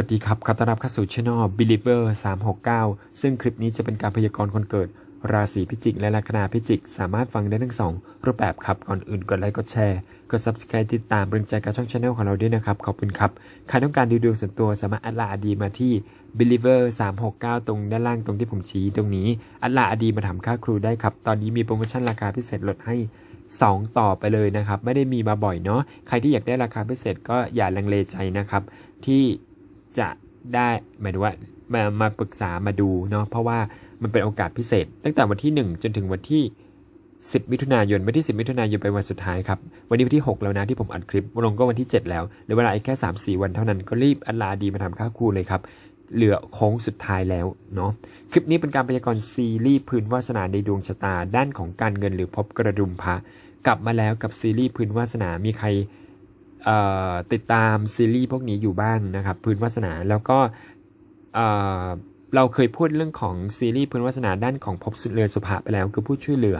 วัสดีครับ ขอต้อนรับเข้าสู่ช่อง Believer 369 ซึ่งคลิปนี้จะเป็นการพยากรณ์คนเกิด ราศีพิจิก และลัคนาพิจิก สามารถฟังได้ทั้งสองรูปแบบครับ ก่อนอื่นกดไลค์ กดแชร์ กด subscribe ติดตามเป็นใจกับช่องช anel ของเราด้วยนะครับ ขอบคุณครับ ใครต้องการดูดวงส่วนตัวสามารถอัดลาอดีมาที่ Believer 369 ตรงด้านล่างตรงที่ผมชี้ตรงนี้ อัดลาอดีมาทำค่าครูได้ครับ ตอนนี้มีโปรโมชั่นราคาพิเศษลดให้2 ต่อไปเลยนะครับ ไม่ได้มีมาบ่อยเนาะ ใครที่อยากได้ราคาพิเศษก็อย่าลังเลใจนะครับ ที่ จะได้หมายถึงว่ามามาปรึกษามาดูเนาะเพราะว่ามันเป็นโอกาสพิเศษ ตั้งแต่วันที่ 1 จนถึงวันที่ 10 มิถุนายนวันที่ 10 มิถุนายนเป็นวันสุดท้ายครับ วันนี้วันที่ 6 แล้วนะที่ผมอัดคลิปลงก็วันที่ 7 แล้วเหลือเวลาอีกแค่ 3-4 วันเท่านั้นก็รีบอัลลาดีมาทำค่าครูเลยครับ เหลือโค้งสุดท้ายแล้วเนาะคลิปนี้เป็นการพยากรณ์ซีรีส์พื้นวาสนาในดวงชะตาด้านของการเงินหรือพบกระดุมพระกลับมาแล้วกับซีรีส์พื้นวาสนามีใคร ติดตามซีรีส์พวกนี้อยู่บ้างนะครับ พื้นวาสนาแล้วก็เเราเคยพูดเรื่องของซีรีส์พื้นวาสนาด้านของภพสุเรือนสุภาไปแล้ว คือผู้ช่วยเหลือ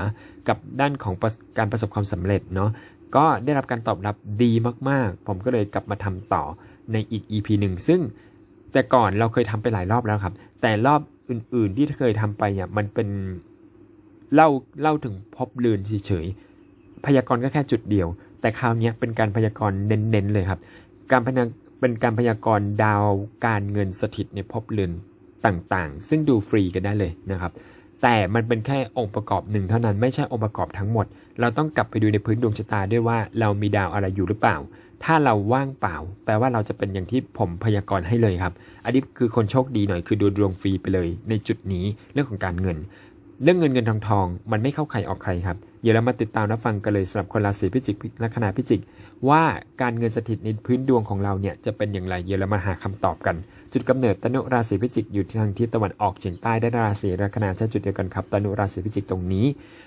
กับด้านของการประสบความสำเร็จเนาะก็ได้รับการตอบรับดีมากๆ ผมก็เลยกลับมาทำต่อในอีก EP หนึ่งซึ่งแต่ก่อนเราเคยทำไปหลายรอบแล้วครับ แต่รอบอื่นๆที่เคยทำไปเนี่ยมันเป็นเล่าเล่าถึงภพเรือนเฉยๆพยากรณ์ก็แค่จุดเดียว แต่คราวนี้เป็นการพยากรณ์เน้นๆเลยครับ การพยากเป็นการพยากรณ์ดาวการเงินสถิตในภพเรือนต่างๆ ซึ่งดูฟรีกันได้เลยนะครับ แต่มันเป็นแค่องค์ประกอบหนึ่งเท่านั้นไม่ใช่องค์ประกอบทั้งหมด เราต้องกลับไปดูในพื้นดวงชะตาด้วยว่าเรามีดาวอะไรอยู่หรือเปล่า ถ้าเราว่างเปล่า แปลว่าเราจะเป็นอย่างที่ผมพยากรณ์ให้เลยครับ อันนี้คือคนโชคดีหน่อยคือดูดวงฟรีไปเลย ในจุดนี้เรื่องของการเงิน เรื่องเงินเงินทองทองมันไม่เข้าใครออกใครครับ เดี๋ยวเรามาติดตามรับฟังกันเลยสำหรับคนราศีพิจิกละคณะพิจิก ว่าการเงินสถิตในพื้นดวงของเราเนี่ยจะเป็นอย่างไรเดี๋ยวเรามาหาคำตอบกัน จุดกำเนิดตนุราศีพิจิกอยู่ที่ทางทิศตะวันออกเฉียงใต้ได้ราศีละคณะใช่จุดเดียวกันครับตนุราศีพิจิกตรงนี้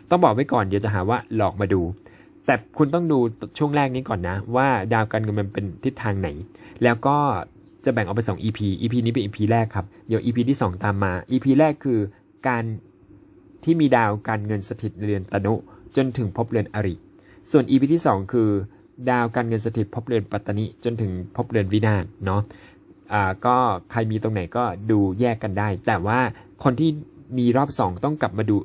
ต้องบอกไว้ก่อนเดี๋ยวจะหาว่าหลอกมาดู แต่คุณต้องดูช่วงแรกนี้ก่อนนะ ว่าดาวการเงินมันเป็นทิศทางไหน แล้วก็จะแบ่งออกเป็น2 EP EP นี้เป็น EP แรกครับเดี๋ยว EP ที่ 2 ตามมา EP แรกคือการ ที่มีดาวการเงินสถิตเรือนตนุจนถึงภพเรือนอริ ส่วน EP ที่ 2 คือ ดาวการเงินสถิตภพเรือนปัตตนิจนถึงภพเรือนวินาศเนาะอ่าก็ใครมีตรงไหนก็ดูแยกกันได้ แต่ว่าคนที่มีรอบ 2 ต้องกลับมาดู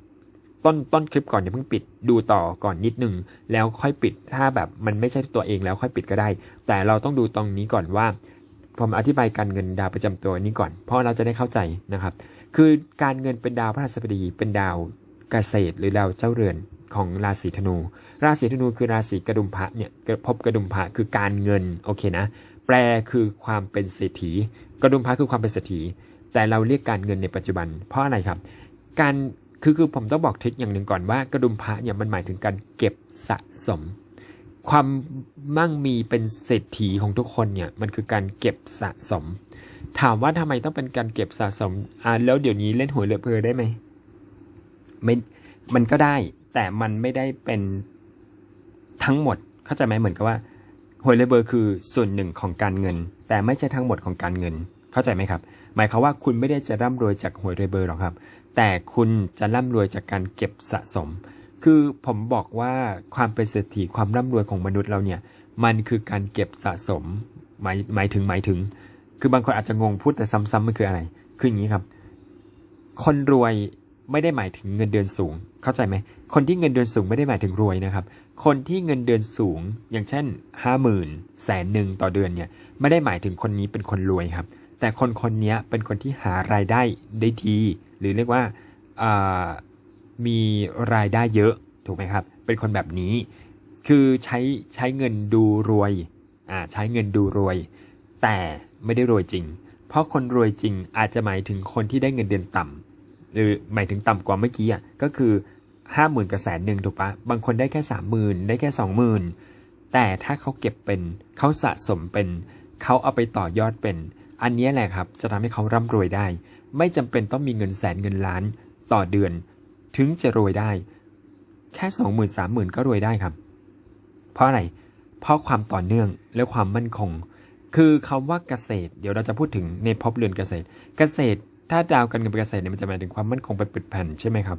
ต้นต้นคลิปก่อนอย่าเพิ่งปิดดูต่อก่อนนิดหนึ่งแล้วค่อยปิดถ้าแบบมันไม่ใช่ตัวเองแล้วค่อยปิดก็ได้ แต่เราต้องดูตรงนี้ก่อนว่า ผมอธิบายการเงินดาวประจำตัวนี้ก่อน เพราะเราจะได้เข้าใจนะครับ คือการเงินเป็นดาวพระราชบดี เป็นดาวเกษตรหรือดาวเจ้าเรือนของราศีธนู ราศีธนูคือราศีกระดุมพระเนี่ยพบกระดุมพระคือการเงินโอเคนะ แปลคือความเป็นเศรษฐี กระดุมพระคือความเป็นเศรษฐี แต่เราเรียกการเงินในปัจจุบัน เพราะอะไรครับ การคือคือผมต้องบอกทริคอย่างหนึ่งก่อนว่ากระดุมพระเนี่ยมันหมายถึงการเก็บสะสม ความมั่งมีเป็นเศรษฐีของทุกคนเนี่ยมันคือการเก็บสะสม ถามว่าทำไมต้องเป็นการเก็บสะสมอ่าแล้วเดี๋ยวนี้เล่นหวยเหลือเพอได้ไหมไม่มันก็ได้ แต่มันไม่ได้เป็นทั้งหมดเข้าใจไหมเหมือนกับว่าหวยเลือเบอร์คือส่วนหนึ่งของการเงิน แต่ไม่ใช่ทั้งหมดของการเงิน เข้าใจไหมครับ หมายความว่าคุณไม่ได้จะร่ำรวยจากหวยเลือเบอร์หรอกครับ แต่คุณจะร่ำรวยจากการเก็บสะสม คือผมบอกว่าความเป็นเศรษฐีความร่ำรวยของมนุษย์เราเนี่ย มันคือการเก็บสะสม หมายหมายถึงหมายถึง คือบางคนอาจจะงงพูดแต่ซ้ำๆมันคืออะไร คืออย่างนี้ครับ คนรวยไม่ได้หมายถึงเงินเดือนสูง เข้าใจไหม คนที่เงินเดือนสูงไม่ได้หมายถึงรวยนะครับ คนที่เงินเดือนสูง อย่างเช่นห้าหมื่นแสนหนึ่งต่อเดือนเนี่ย ไม่ได้หมายถึงคนนี้เป็นคนรวยครับ แต่คนคนนี้เป็นคนที่หารายได้ได้ดี หรือเรียกว่าามีรายได้เยอะถูกไหมครับ เป็นคนแบบนี้ คือใช้ใช้เงินดูรวย อ่า ใช้เงินดูรวย แต่ไม่ได้รวยจริง เพราะคนรวยจริงอาจจะหมายถึงคนที่ได้เงินเดือนต่ำหรือหมายถึงต่ำกว่าเมื่อกี้อะก็คือห้าหมื่นกับแสนหนึ่งถูกปะบางคนได้แค่สามหมื่นได้แค่สองหมื่นแต่ถ้าเขาเก็บเป็นเขาสะสมเป็นเขาเอาไปต่อยอดเป็น อันนี้แหละครับ จะทำให้เขาร่ำรวยได้ ไม่จำเป็นต้องมีเงินแสนเงินล้านต่อเดือน ถึงจะรวยได้ แค่สองหมื่นสามหมื่นก็รวยได้ครับ เพราะอะไร เพราะความต่อเนื่องและความมั่นคง คือคำว่าเกษตร เดี๋ยวเราจะพูดถึงในภพเรือนเกษตร เกษตร ถ้าดาวการเงินเป็นเกษตรเนี่ยมันจะหมายถึงความมั่นคงเป็นปึกแผ่นใช่ไหมครับ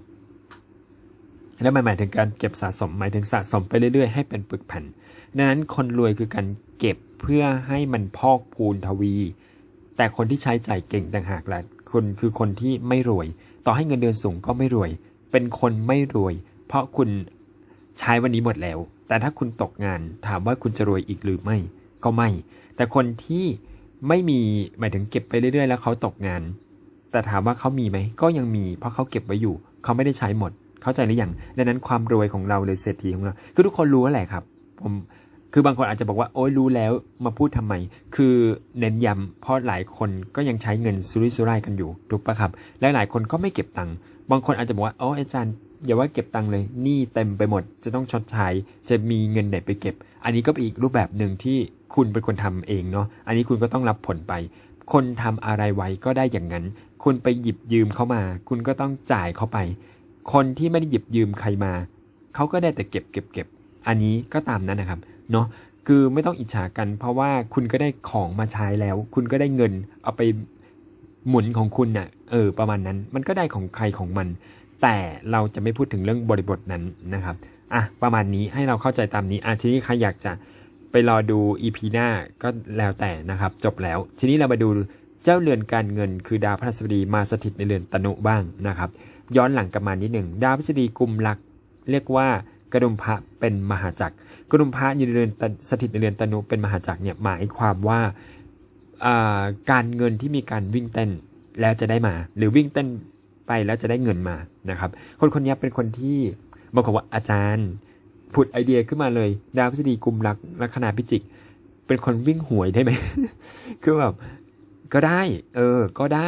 และมันหมายถึงการเก็บสะสมหมายถึงสะสมไปเรื่อยๆให้เป็นปึกแผ่นดังนั้นคนรวยคือการเก็บเพื่อให้มันพอกพูนทวี แต่คนที่ใช้จ่ายเก่งต่างหากแหละคุณคือคนที่ไม่รวย ต่อให้เงินเดือนสูงก็ไม่รวย เป็นคนไม่รวย เพราะคุณใช้วันนี้หมดแล้ว แต่ถ้าคุณตกงานถามว่าคุณจะรวยอีกหรือไม่ ก็ไม่ แต่คนที่ไม่มีหมายถึงเก็บไปเรื่อยๆ แล้วเขาตกงาน แต่ถามว่าเขามีไหมก็ยังมี เพราะเขาเก็บไว้อยู่ เขาไม่ได้ใช้หมด เข้าใจหรือยังดังนั้นความรวยของเราหรือเศรษฐีของเราคือทุกคนรู้แหละครับ ผมคือบางคนอาจจะบอกว่าโอ้ยรู้แล้วมาพูดทำไม คือเน้นย้ำเพราะหลายคนก็ยังใช้เงินสุรุ่ยสุร่ายกันอยู่ถูกปะครับและหลายคนก็ไม่เก็บตังค์บางคนอาจจะบอกว่าอ๋ออาจารย์ อย่าว่าเก็บตังค์เลยหนี้เต็มไปหมด จะต้องชดใช้จะมีเงินไหนไปเก็บ อันนี้ก็เป็นอีกรูปแบบหนึ่งที่คุณเป็นคนทำเองเนาะอันนี้คุณก็ต้องรับผลไป คนทำอะไรไว้ก็ได้อย่างนั้น คุณไปหยิบยืมเขามา คุณก็ต้องจ่ายเขาไป คนที่ไม่ได้หยิบยืมใครมาเขาก็ได้แต่เก็บเก็บเก็บอันนี้ก็ตามนั้นนะครับเนาะคือไม่ต้องอิจฉากัน เพราะว่าคุณก็ได้ของมาใช้แล้ว คุณก็ได้เงินเอาไปหมุนของคุณน่ะเออประมาณนั้นมันก็ได้ของใครของมัน แต่เราจะไม่พูดถึงเรื่องบริบทนั้นนะครับอะประมาณนี้ให้เราเข้าใจตามนี้อะทีนี้ใครอยากจะไปรอดู EP หน้าก็แล้วแต่นะครับ จบแล้ว ทีนี้เรามาดูเจ้าเรือนการเงิน คือดาวพฤหัสบดีมาสถิตในเรือนตนุบ้างนะครับ ย้อนหลังกลับมานิดหนึ่งดาวพฤหัสบดีกลุ่มหลัก เรียกว่ากระดุมพระเป็นมหาจักรกระดุมพระอยู่ในเรือนสถิตในเรือนตนุเป็นมหาจักรเนี่ยหมายความว่าการเงินที่มีการวิ่งเต้นแล้วจะได้มา หรือวิ่งเต้น ไปแล้วจะได้เงินมานะครับ คนคนนี้เป็นคนที่บอกว่าอาจารย์ผุดไอเดียขึ้นมาเลย ดาวพฤหัสบดีกุมลักลัคนาพิจิก เป็นคนวิ่งหวยได้ไหมคือแบบก็ได้ เออ ก็ได้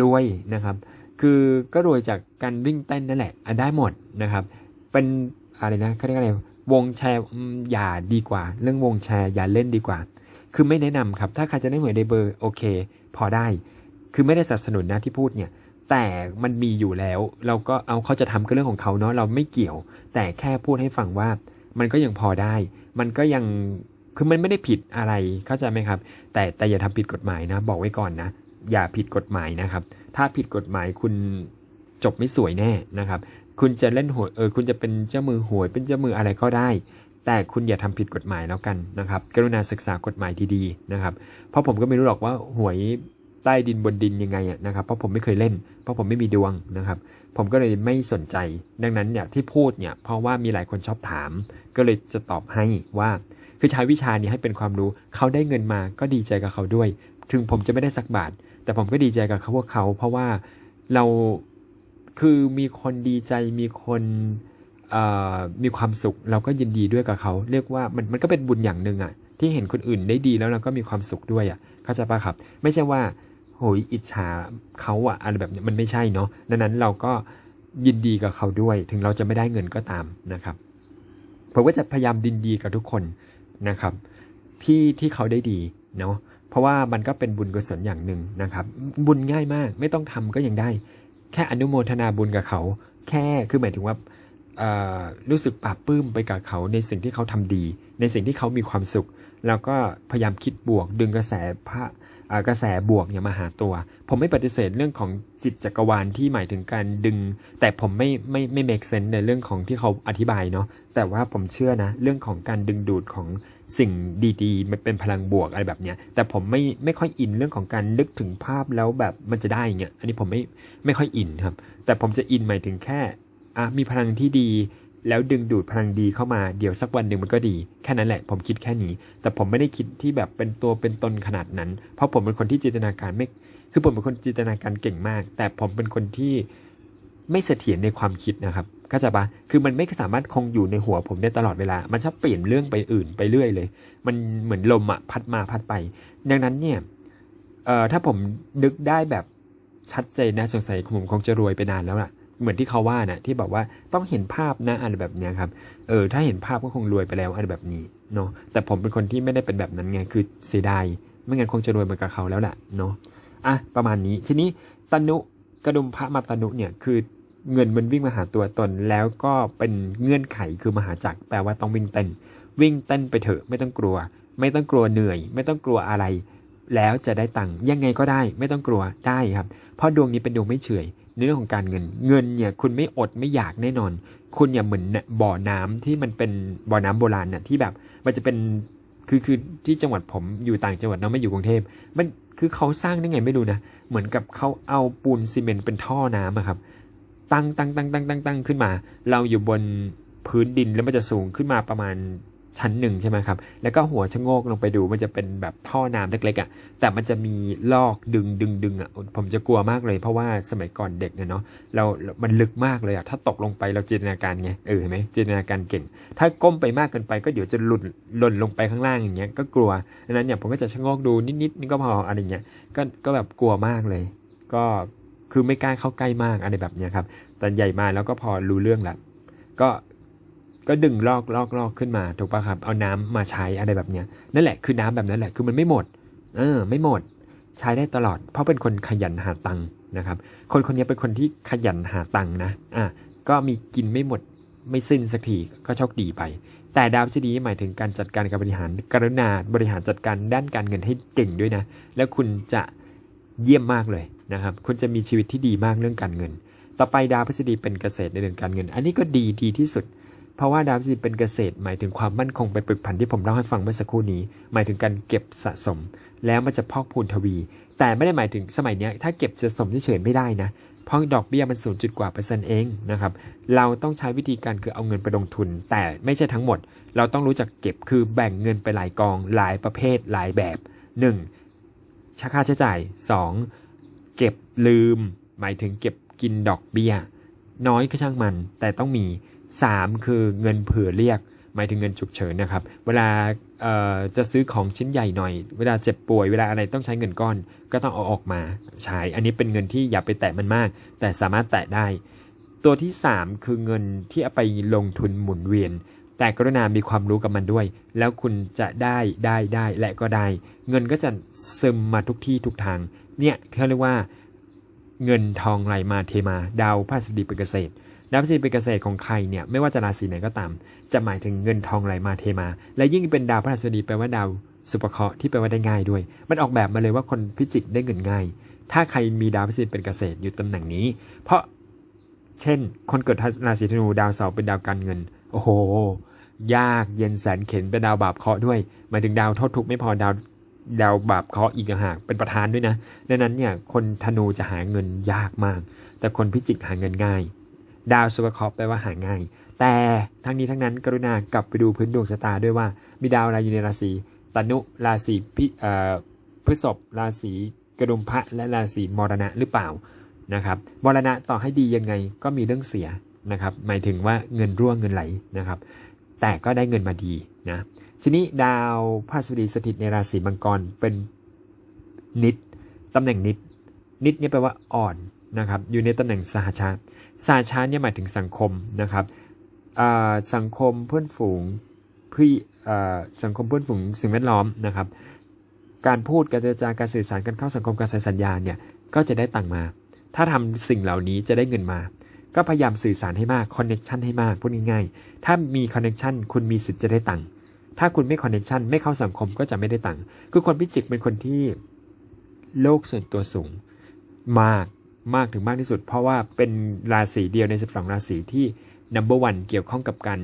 รวยนะครับ คือก็รวยจากการวิ่งเต้นนั่นแหละอะได้หมดนะครับ เป็นอะไรนะเขาเรียกอะไรวงแชร์อย่าดีกว่า เรื่องวงแชร์อย่าเล่นดีกว่า คือไม่แนะนำครับ ถ้าใครจะได้หวยในเบอร์โอเค พอได้ คือไม่ได้สนับสนุนนะที่พูดเนี่ย แต่มันมีอยู่แล้ว เราก็เอาเขาจะทำก็เรื่องของเขาเนาะเราไม่เกี่ยว แต่แค่พูดให้ฟังว่ามันก็ยังพอได้ มันก็ยังคือมันไม่ได้ผิดอะไรเข้าใจไหมครับ แต่แต่อย่าทำผิดกฎหมายนะ บอกไว้ก่อนนะ อย่าผิดกฎหมายนะครับ ถ้าผิดกฎหมายคุณจบไม่สวยแน่นะครับ คุณจะเล่นหวยเออคุณจะเป็นเจ้ามือหวยเป็นเจ้ามืออะไรก็ได้ แต่คุณอย่าทำผิดกฎหมายแล้วกันนะครับ กรุณาศึกษากฎหมายดีๆนะครับ เพราะผมก็ไม่รู้หรอกว่าหวย ต้ดินบนดินยังไงอะนะครับเพราะผมไม่เคยเล่น เพราะผมไม่มีดวงนะครับ ผมก็เลยไม่สนใจ ดังนั้นเนี่ยที่พูดเนี่ยเพราะว่ามีหลายคนชอบถาม ก็เลยจะตอบให้ว่าคือใช้วิชานี้ให้เป็นความรู้เขาได้เงินมาก็ดีใจกับเขาด้วย ถึงผมจะไม่ได้สักบาท แต่ผมก็ดีใจกับเขาพวกเขา เพราะว่าเราคือมีคนดีใจมีคนมีความสุขเราก็ยินดีด้วยกับเขา เรียกว่ามันมันก็เป็นบุญอย่างหนึ่งอะที่เห็นคนอื่นได้ดีแล้วเราก็มีความสุขด้วยอะเข้าใจปะครับ ไม่ใช่ว่า โหยอิจฉาเขาอะอะไรแบบนี้มันไม่ใช่เนาะดังนั้นเราก็ยินดีกับเขาด้วย ถึงเราจะไม่ได้เงินก็ตามนะครับผมก็จะพยายามดินดีกับทุกคนนะครับ ที่ที่เขาได้ดีเนาะเพราะว่ามันก็เป็นบุญกุศลอย่างหนึ่งนะครับ บุญง่ายมาก ไม่ต้องทำก็ยังได้ แค่อนุโมทนาบุญกับเขา แค่คือหมายถึงว่ารู้สึกปลาบปลื้มไปกับเขาในสิ่งที่เขาทำดี ในสิ่งที่เขามีความสุข แล้วก็พยายามคิดบวกดึงกระแสพระ กระแสบวกเนี่ยมาหาตัว ผมไม่ปฏิเสธเรื่องของจิตจักรวาลที่หมายถึงการดึง แต่ผมไม่ไม่ไม่ make sense ในเรื่องของที่เขาอธิบายเนาะแต่ว่าผมเชื่อนะ เรื่องของการดึงดูดของสิ่งดีๆ มันเป็นพลังบวกอะไรแบบเนี้ยแต่ผมไม่ไม่ค่อยอินเรื่องของการนึกถึงภาพแล้วแบบมันจะได้อย่างเงี้ยอันนี้ผมไม่ไม่ค่อยอินครับ แต่ผมจะอินหมายถึงแค่อะมีพลังที่ดี แล้วดึงดูดพลังดีเข้ามาเดี๋ยวสักวันหนึ่งมันก็ดี แค่นั้นแหละ ผมคิดแค่นี้ แต่ผมไม่ได้คิดที่แบบเป็นตัวเป็นตนขนาดนั้น เพราะผมเป็นคนที่จินตนาการไม่ คือผมเป็นคนจินตนาการเก่งมาก แต่ผมเป็นคนที่ไม่เสถียรในความคิดนะครับเข้าใจปะคือมันไม่สามารถคงอยู่ในหัวผมได้ตลอดเวลา มันชอบเปลี่ยนเรื่องไปอื่นไปเรื่อยเลย มันเหมือนลมอะพัดมาพัดไป ดังนั้นเนี่ยเอ่อถ้าผมนึกได้แบบชัดเจนนะสงสัยผมคงจะรวยไปนานแล้วล่ะ เหมือนที่เขาว่านะที่บอกว่าต้องเห็นภาพนะอะไรแบบเนี้ยครับเออถ้าเห็นภาพก็คงรวยไปแล้วอะไรแบบนี้เนาะแต่ผมเป็นคนที่ไม่ได้เป็นแบบนั้นไงคือเสียดายไม่งั้นคงจะรวยเหมือนกับเขาแล้วแหละเนาะอะประมาณนี้ทีนี้ตนุกระดุมพระมาตนุเนี่ยคือเงินมันวิ่งมาหาตัวตนแล้วก็เป็นเงื่อนไขคือมหาจักรแปลว่าต้องวิ่งเต้น วิ่งเต้นไปเถอะไม่ต้องกลัว ไม่ต้องกลัวเหนื่อย ไม่ต้องกลัวอะไร แล้วจะได้ตังค์ยังไงก็ได้ ไม่ต้องกลัวได้ครับ เพราะดวงนี้เป็นดวงไม่เฉย ในเรื่องของการเงิน เงินเนี่ยคุณไม่อดไม่อยากแน่นอน คุณอย่าเหมือนบ่อน้ำที่มันเป็นบ่อน้ำโบราณน่ะที่แบบมันจะเป็นคือคือที่จังหวัดผมอยู่ต่างจังหวัดเนาะไม่อยู่กรุงเทพมันคือเขาสร้างได้ไงไม่รู้นะเหมือนกับเขาเอาปูนซีเมนต์เป็นท่อน้ำอะครับตั้งตั้งตั้งตั้งตั้งตั้งขึ้นมา เราอยู่บนพื้นดินแล้วมันจะสูงขึ้นมาประมาณ ชั้นหนึ่งใช่ไหมครับ แล้วก็หัวชะโงกลงไปดูมันจะเป็นแบบท่อน้ำเล็กๆอะ่ะ แต่มันจะมีลอกดึงดึงดึงอะ่ะ ผมจะกลัวมากเลย เพราะว่าสมัยก่อนเด็กเนี่ยเนาะ เรา มันลึกมากเลยอะ่ะ ถ้าตกลงไปเราจินตนาการไง เออเห็นไหมจินตนาการเก่ง ถ้าก้มไปมากเกินไปก็เดี๋ยวจะหลุดหล่นลงไปข้างล่างอย่างเงี้ย ก็กลัวดังนั้นเนี่ยผมก็จะชะโงกดูนิดๆนี่ก็พออะไรเงี้ย ก็ ก็แบบกลัวมากเลย ก็คือไม่กล้าเข้าใกล้มากอะไรแบบเนี้ยครับ แต่ใหญ่มาแล้วก็พอรู้เรื่องละ ก็ ก็ดึงลอกลอกลอกขึ้นมาถูกปะครับ เอาน้ำมาใช้อะไรแบบเนี้ยนั่นแหละคือน้ำแบบนั้นแหละคือมันไม่หมด เออ ไม่หมด ใช้ได้ตลอด เพราะเป็นคนขยันหาตังค์นะครับ คนคนนี้เป็นคนที่ขยันหาตังค์นะอะก็มีกินไม่หมดไม่สิ้นสักทีก็โชคดีไป แต่ดาวพฤษฎีหมายถึงการจัดการกับบริหาร กรุณาบริหารจัดการด้านการเงินให้เก่งด้วยนะ แล้วคุณจะเยี่ยมมากเลยนะครับ คุณจะมีชีวิตที่ดีมากเรื่องการเงิน ต่อไปดาวพฤษฎีเป็นเกษตรในเรื่องการเงิน อันนี้ก็ดีดีที่สุด เพราะว่าดาวพฤษฎีเป็นเกษตร หมายถึงความมั่นคงไปปึกผันที่ผมเล่าให้ฟังเมื่อสักครู่นี้ หมายถึงการเก็บสะสม แล้วมันจะพอกพูนทวี แต่ไม่ได้หมายถึงสมัยนี้ถ้าเก็บสะสมเฉยๆไม่ได้นะเพราะดอกเบี้ยมันศูนย์จุดกว่าเปอร์เซ็นต์เองนะครับ เราต้องใช้วิธีการคือเอาเงินไปลงทุน แต่ไม่ใช่ทั้งหมด เราต้องรู้จักเก็บคือแบ่งเงินไปหลายกอง หลายประเภทหลายแบบ 1. ค่าใช้จ่าย 2. เก็บลืม หมายถึงเก็บกินดอกเบี้ย น้อยก็ช่างมัน แต่ต้องมี 3. คือเงินเผื่อเรียก หมายถึงเงินฉุกเฉินนะครับ เวลาจะซื้อของชิ้นใหญ่หน่อย เวลาเจ็บป่วยเวลาอะไรต้องใช้เงินก้อน ก็ต้องเอาออกมาใช้ อันนี้เป็นเงินที่อย่าไปแตะมันมาก แต่สามารถแตะได้ ตัวที่ 3 คือเงินที่เอาไปลงทุนหมุนเวียน แต่กรุณามีความรู้กับมันด้วย แล้วคุณจะได้ได้ได้และก็ได้ เงินก็จะซึมมาทุกที่ทุกทาง เนี่ยเขาเรียกว่าเงินทองไหลมาเทมา ดาวพฤหัสบดีเป็นเกษตร ดาวพฤหัสบดีเป็นเกษตรของใครเนี่ยไม่ว่าจะราศีไหนก็ตาม จะหมายถึงเงินทองไหลมาเทมา และยิ่งเป็นดาวพฤหัสบดีแปลว่าดาวสุภเคราะห์ที่แปลว่าได้ง่ายด้วย มันออกแบบมาเลยว่าคนพิจิกได้เงินง่าย ถ้าใครมีดาวพฤหัสเป็นเกษตรอยู่ตำแหน่งนี้ เพราะเช่น คนเกิดราศีธนูดาวเสาร์เป็นดาวการเงิน โอ้โห ยากเย็นแสนเข็นเป็นดาวบาปเคราะห์ด้วยหมายถึงดาวโทษทุกข์ไม่พอดาวดาวบาปเคราะห์อีกหากเป็นประธานด้วยนะดังนั้นเนี่ยคนธนูจะหาเงินยากมาก แต่คนพิจิกหาเงินง่าย ดาวสุภคราะห์แปลว่าหาง่าย แต่ทั้งนี้ทั้งนั้นกรุณากลับไปดูพื้นดวงชะตาด้วยว่า มีดาวอะไรอยู่ในราศีตนุราศีพิพฤษภราศีกระดุมพระและราศีมรณะหรือเปล่านะครับมรณะต่อให้ดียังไงก็มีเรื่องเสียนะครับ หมายถึงว่าเงินร่วงเงินไหลนะครับ แต่ก็ได้เงินมาดีนะทีนี้ดาวพฤหัสบดีสถิตในราศีมังกรเป็นนิดตำแหน่งนิดนิดเนี่ยแปลว่าอ่อน นะครับอยู่ในตำแหน่งสหชาติสหชาติเนี่ยหมายถึงสังคมนะครับสังคมเพื่อนฝูงพี่สังคมเพื่อนฝูงสิ่งแวดล้อมนะครับ การพูดการเจรจาการสื่อสารการเข้าสังคมการใส่สัญญาณเนี่ยก็จะได้ตังมา ถ้าทำสิ่งเหล่านี้จะได้เงินมา ก็พยายามสื่อสารให้มากคอนเน็ชันให้มากพูดง่ายๆถ้ามีคอนเน็ชันคุณมีสิทธิ์จะได้ตังค์ถ้าคุณไม่คอนเนคชันไม่เข้าสังคมก็จะไม่ได้ตังค์คือคนพิจิกเป็นคนที่โลกส่วนตัวสูงมาก มากถึงมากที่สุด เพราะว่าเป็นราศีเดียวใน 12 ราศีที่ number one เกี่ยวข้องกับการ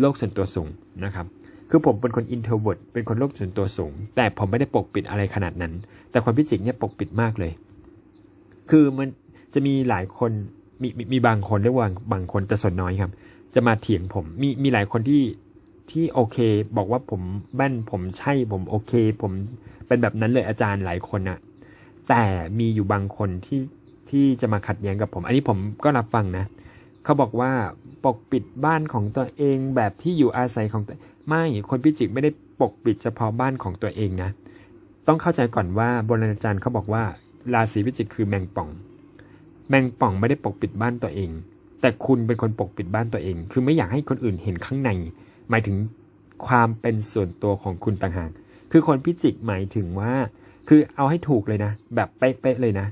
โลกส่วนตัวสูงนะครับคือผมเป็นคน introvert เป็นคนโลกส่วนตัวสูง แต่ผมไม่ได้ปกปิดอะไรขนาดนั้น แต่คนพิจิกเนี่ยปกปิดมากเลย คือมันจะมีหลายคนมีมีมีบางคนเรียกว่าบางคนแต่ส่วนน้อยครับ จะมาเถียงผมมีมีหลายคนที่ที่โอเค บอกว่าผมแม่นผมใช่ผมโอเค ผมเป็นแบบนั้นเลยอาจารย์หลายคนนะ แต่มีอยู่บางคนที่ที่จะมาขัดแย้งกับผม อันนี้ผมก็รับฟังนะ เขาบอกว่าปกปิดบ้านของตัวเองแบบที่อยู่อาศัยของตัวไม่คนพิจิกไม่ได้ปกปิดเฉพาะบ้านของตัวเองนะ ต้องเข้าใจก่อนว่าโบราณอาจารย์เขาบอกว่าราศีพิจิกคือแมงป่อง แมงป่องไม่ได้ปกปิดบ้านตัวเอง แต่คุณเป็นคนปกปิดบ้านตัวเอง คือไม่อยากให้คนอื่นเห็นข้างใน หมายถึงความเป็นส่วนตัวของคุณต่างหาก คือคนพิจิกหมายถึงว่า คือเอาให้ถูกเลยนะ แบบเป๊ะๆเลยนะ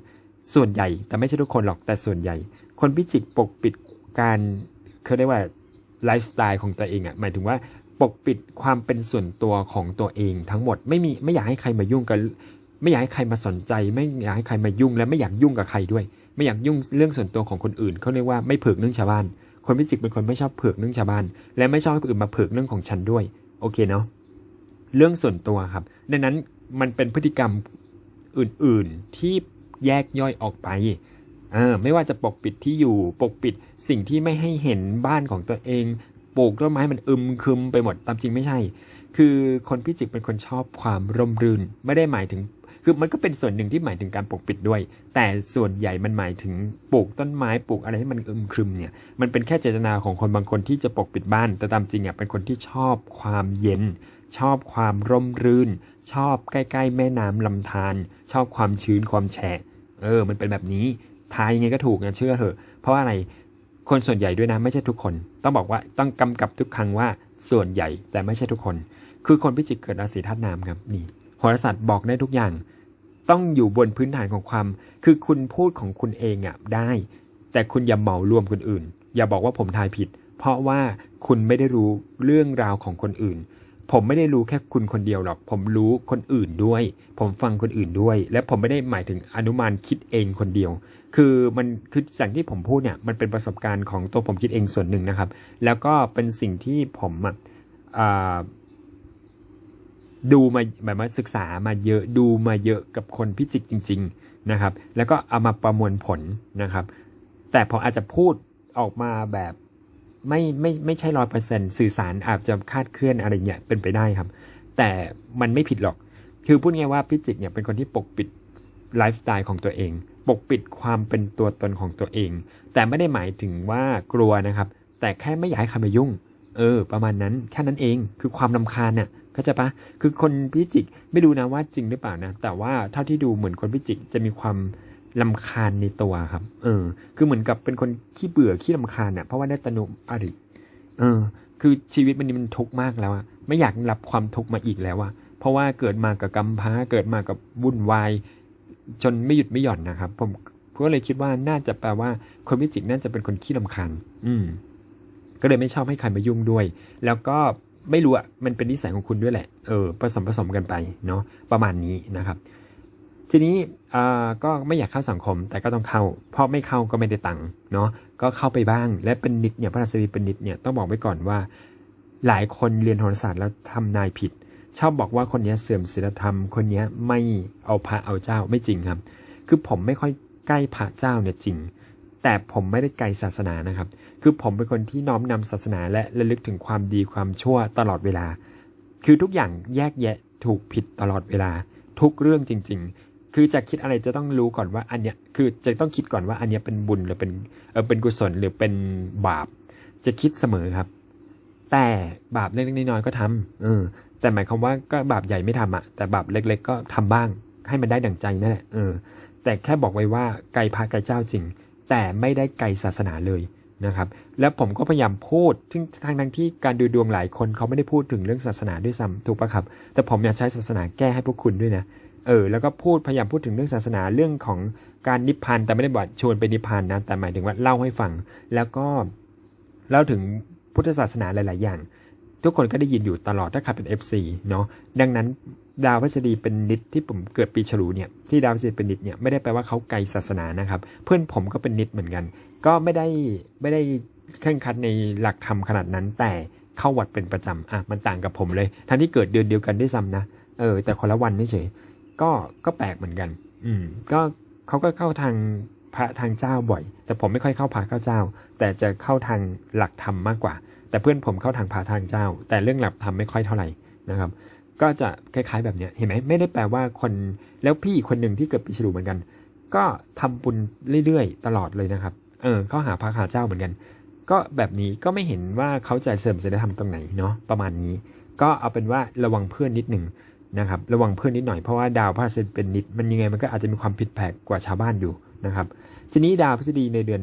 ส่วนใหญ่แต่ไม่ใช่ทุกคนหรอกแต่ส่วนใหญ่ คนพิจิกปกปิดการเขาเรียกว่าไลฟ์สไตล์ของตัวเองอะ่ะหมายถึงว่าปกปิดความเป็นส่วนตัวของตัวเองทั้งหมดไม่มีไม่อยากให้ใครมายุ่งกัน ไม่อยากให้ใครมาสนใจ ไม่อยากให้ใครมายุ่งและไม่อยากยุ่งกับใครด้วย ไม่อยากยุ่งเรื่องส่วนตัวของคนอื่นเขาเรียกว่าไม่เผือกเรื่องชาวบ้าน คนพิจิกเป็นคนไม่ชอบเผือกเรื่องชาวบ้าน และไม่ชอบให้คนอื่นมาเผือกเรื่องของฉันด้วย โอเคเนาะเรื่องส่วนตัวครับ ดังนั้น มันเป็นพฤติกรรมอื่นๆที่แยกย่อยออกไปเออไม่ว่าจะปกปิดที่อยู่ปกปิดสิ่งที่ไม่ให้เห็นบ้านของตัวเองปลูกต้นไม้มันอึมครึมไปหมดตามจริงไม่ใช่ คือคนพิจิกเป็นคนชอบความร่มรื่น ไม่ได้หมายถึง คือมันก็เป็นส่วนหนึ่งที่หมายถึงการปกปิดด้วย แต่ส่วนใหญ่มันหมายถึงปลูกต้นไม้ปลูกอะไรให้มันอึมครึมเนี่ย มันเป็นแค่เจตนาของคนบางคนที่จะปกปิดบ้าน แต่ตามจริงอะเป็นคนที่ชอบความเย็น ชอบความร่มรื่น ชอบใกล้ๆ แม่น้ำลำธารชอบความชื้นความแฉะ เออ มันเป็นแบบนี้ทายยังไงก็ถูกนะเชื่อเถอะ เพราะอะไรคนส่วนใหญ่ด้วยนะไม่ใช่ทุกคน ต้องบอกว่าต้องกำกับทุกครั้งว่าส่วนใหญ่แต่ไม่ใช่ทุกคน คือคนพิจิกเกิดราศีธาตุน้ำครับนี่โหราศาสตร์บอกได้ทุกอย่าง ต้องอยู่บนพื้นฐานของความ คือคุณพูดของคุณเองอะได้ แต่คุณอย่าเหมารวมคนอื่น อย่าบอกว่าผมทายผิด เพราะว่าคุณไม่ได้รู้เรื่องราวของคนอื่น ผมไม่ได้รู้แค่คุณคนเดียวหรอก ผมรู้คนอื่นด้วย ผมฟังคนอื่นด้วย และผมไม่ได้หมายถึงอนุมานคิดเองคนเดียว คือมันคือสิ่งที่ผมพูดเนี่ยมันเป็นประสบการณ์ของตัวผมคิดเองส่วนหนึ่งนะครับ แล้วก็เป็นสิ่งที่ผมอะอ่า ดูมาแบบว่าศึกษามาเยอะดูมาเยอะกับคนพิจิกจริง ๆนะครับ แล้วก็เอามาประมวลผลนะครับ แต่ผมอาจจะพูดออกมาแบบไม่ไม่ไม่ใช่ร้อยเปอร์เซ็นสื่อสารอาจจะคาดเคลื่อนอะไรเงี้ยเป็นไปได้ครับ แต่มันไม่ผิดหรอก คือพูดง่ายว่าพิจิกเนี่ยเป็นคนที่ปกปิดไลฟ์สไตล์ของตัวเอง ปกปิดความเป็นตัวตนของตัวเอง แต่ไม่ได้หมายถึงว่ากลัวนะครับ แต่แค่ไม่อยากให้ใครมายุ่ง เออ ประมาณนั้นแค่นั้นเองคือความลำคาญน่ะ เข้าใจปะคือคนพิจิกไม่รู้นะว่าจริงหรือเปล่านะ แต่ว่าเท่าที่ดูเหมือนคนพิจิกจะมีความลำคาญในตัวครับ เออ คือเหมือนกับเป็นคนขี้เบื่อขี้ลำคาญน่ะ เพราะว่าได้ตนุอริ เออ คือชีวิตมันนี่มันทุกข์มากแล้วอะไม่อยากรับความทุกข์มาอีกแล้วอะเพราะว่าเกิดมากับกำพร้า เกิดมากับวุ่นวาย จนไม่หยุดไม่หย่อนนะครับ ผมก็เลยคิดว่าน่าจะแปลว่า คนพิจิกน่าจะเป็นคนขี้ลำคาญ อืม ก็เลยไม่ชอบให้ใครมายุ่งด้วย แล้วก็ ไม่รู้อะมันเป็นนิสัยของคุณด้วยแหละ เออผสมผสมกันไปเนาะประมาณนี้นะครับ ทีนี้อ่าก็ไม่อยากเข้าสังคม แต่ก็ต้องเข้า เพราะไม่เข้าก็ไม่ได้ตังค์เนาะก็เข้าไปบ้างและเป็นนิดเนี่ยพระราชวีเป็นนิดเนี่ยต้องบอกไว้ก่อนว่า หลายคนเรียนโหราศาสตร์แล้วทำนายผิด ชอบบอกว่าคนเนี้ยเสื่อมศีลธรรม คนเนี้ยไม่เอาพระเอาเจ้าไม่จริงครับ คือผมไม่ค่อยใกล้พระเจ้าเนี่ยจริง แต่ผมไม่ได้ไกลศาสนานะครับ คือผมเป็นคนที่น้อมนำศาสนาและระลึกถึงความดีความชั่วตลอดเวลา คือทุกอย่างแยกแยะถูกผิดตลอดเวลา ทุกเรื่องจริง ๆ คือจะคิดอะไรจะต้องรู้ก่อนว่าอันเนี้ย คือจะต้องคิดก่อนว่าอันเนี้ยเป็นบุญหรือเป็นเออเป็นกุศลหรือเป็นบาป จะคิดเสมอครับ แต่บาปเล็กๆน้อยๆก็ทำเออ แต่หมายความว่าก็บาปใหญ่ไม่ทำอะแต่บาปเล็ก ๆ ก็ทำบ้าง ให้มันได้ดั่งใจนั่นแหละ เออ แต่แค่บอกไว้ว่าไกลพระไกลเจ้าจริง แต่ไม่ได้ไกลศาสนาเลยนะครับ แล้วผมก็พยายามพูดถึงทางทางที่การดูดวงหลายคนเขาไม่ได้พูดถึงเรื่องศาสนาด้วยซ้ำถูกปะครับ แต่ผมอยากใช้ศาสนาแก้ให้พวกคุณด้วยนะเออแล้วก็พูดพยายามพูดถึงเรื่องศาสนาเรื่องของการนิพพานแต่ไม่ได้บอกชวนไปนิพพานนะแต่หมายถึงว่าเล่าให้ฟัง แล้วก็เล่าถึงพุทธศาสนาหลาย ๆ อย่าง ทุกคนก็ได้ยินอยู่ตลอดถ้าใครเป็น FC เนาะดังนั้น ดาวพฤษฎีเป็นนิดที่ผมเกิดปีฉลูเนี่ยที่ดาวพฤษฎีเป็นนิดเนี่ยไม่ได้แปลว่าเขาไกลศาสนานะครับ เพื่อนผมก็เป็นนิดเหมือนกัน ก็ไม่ได้ไม่ได้เคร่งครัดในหลักธรรมขนาดนั้น แต่เข้าวัดเป็นประจำอะมันต่างกับผมเลยทั้งที่เกิดเดือนเดียวกันด้วยซ้ำนะเออแต่คนละวันเฉยก็ก็แปลกเหมือนกัน อืมก็เขาก็เข้าทางพระทางเจ้าบ่อย แต่ผมไม่ค่อยเข้าพระเข้าเจ้า แต่จะเข้าทางหลักธรรมมากกว่า แต่เพื่อนผมเข้าทางพระทางเจ้า แต่เรื่องหลักธรรมไม่ค่อยเท่าไหร่นะครับ ก็จะคล้ายๆแบบเนี้ยเห็นไหมไม่ได้แปลว่าคนแล้วพี่คนหนึ่งที่เกิดปีฉลูเหมือนกัน ก็ทำบุญเรื่อยๆ ตลอดเลยนะครับเออเขาหาพระหาเจ้าเหมือนกัน ก็แบบนี้ก็ไม่เห็นว่าเขาจะเสริมศีลธรรมตรงไหนเนาะประมาณนี้ ก็เอาเป็นว่าระวังเพื่อนนิดหนึ่งนะครับระวังเพื่อนนิดหน่อยเพราะว่าดาวพระศุกร์เป็นนิดมันยังไงมันก็อาจจะมีความผิดแผกกว่าชาวบ้านอยู่นะครับทีนี้ดาวพฤษฎีในเดือน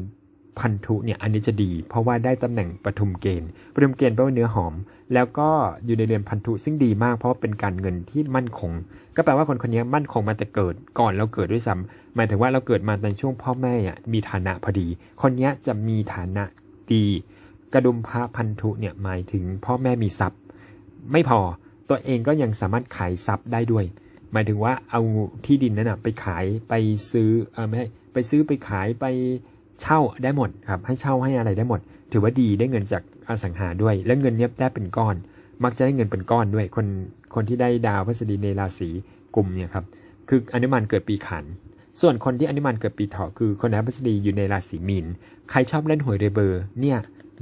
พันธุเนี่ยอันนี้จะดี เพราะว่าได้ตำแหน่งปฐุมเกณฑ์ปฐุมเกณฑ์แปลว่าเนื้อหอม แล้วก็อยู่ในเดือนพันธุซึ่งดีมากเพราะว่าเป็นการเงินที่มั่นคง ก็แปลว่าคนคนนี้มั่นคงมาแต่เกิดก่อนเราเกิดด้วยซ้ำหมายถึงว่าเราเกิดมาในช่วงพ่อแม่อะมีฐานะพอดี คนนี้จะมีฐานะดี กระดุมพระพันธุเนี่ยหมายถึงพ่อแม่มีทรัพย์ ไม่พอตัวเองก็ยังสามารถขายทรัพย์ได้ด้วย หมายถึงว่าเอาที่ดินนั้นนะไปขายไปซื้อเออไม่ใช่ไปซื้อไปขายไป เช่าได้หมดครับให้เช่าให้อะไรได้หมด ถือว่าดีได้เงินจากอสังหาด้วย และเงินเนี้ยได้เป็นก้อน มักจะได้เงินเป็นก้อนด้วย คนคนที่ได้ดาวพฤษฎีในราศีกุมเนี่ยครับคืออนุมันเกิดปีขันส่วนคนที่อนุมันเกิดปีเถาะคือคนนับพฤษฎีอยู่ในราศีมีนใครชอบเล่นหวยเรเบอร์เนี่ย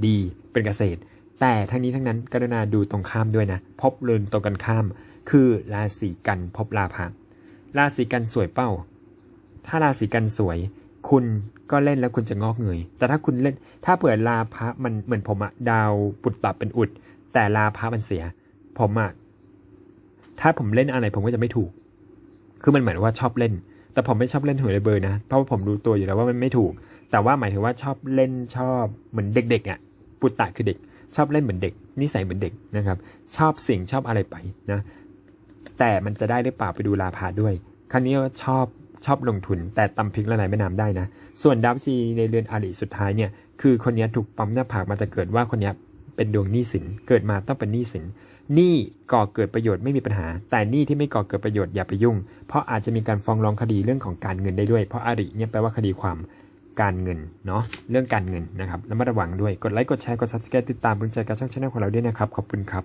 ดีเป็นเกษตร แต่ทั้งนี้ทั้งนั้นกรุณาดูตรงข้ามด้วยนะพบเรือนตรงกันข้าม คือราศีกันพบลาภะราศีกันสวยเป้า ถ้าราศีกันสวย คุณก็เล่นแล้วคุณจะงอกเงย แต่ถ้าคุณเล่น ถ้าเปิดลาภะมันเหมือนผมอะดาวปุตตะเป็นอุด แต่ลาภะมันเสีย ผมอะถ้าผมเล่นอะไรผมก็จะไม่ถูก คือมันเหมือนว่าชอบเล่น แต่ผมไม่ชอบเล่นหวยเลยเบอร์นะ เพราะว่าผมรู้ตัวอยู่แล้วว่ามันไม่ถูก แต่ว่าหมายถึงว่าชอบเล่นชอบเหมือนเด็กๆอะ่ะ ปุตตะคือเด็ก ชอบเล่นเหมือนเด็ก นิสัยเหมือนเด็กนะครับ ชอบสิ่งชอบอะไรไปนะ แต่มันจะได้หรือเปล่าไปดูลาพาด้วย ครั้นี้ชอบ ชอบลงทุนแต่ตำพริกละลายแม่น้ำได้นะ ส่วนดาวซีในเรือนอาริสุดท้ายเนี่ยคือคนนี้ถูกปั๊มหน้าผากมาแต่เกิดว่าคนนี้เป็นดวงหนี้สินเกิดมาต้องเป็นหนี้สินหนี้ก่อเกิดประโยชน์ไม่มีปัญหา แต่หนี้ที่ไม่ก่อเกิดประโยชน์อย่าไปยุ่ง เพราะอาจจะมีการฟ้องร้องคดีเรื่องของการเงินได้ด้วย เพราะอาริเนี่ยแปลว่าคดีความการเงินเนาะเรื่องการเงินนะครับแล้วมาระวังด้วยกดไลค์กดแชร์กด subscribe ติดตามเพื่อใจการช่องช anel ของเราด้วยนะครับขอบคุณครับ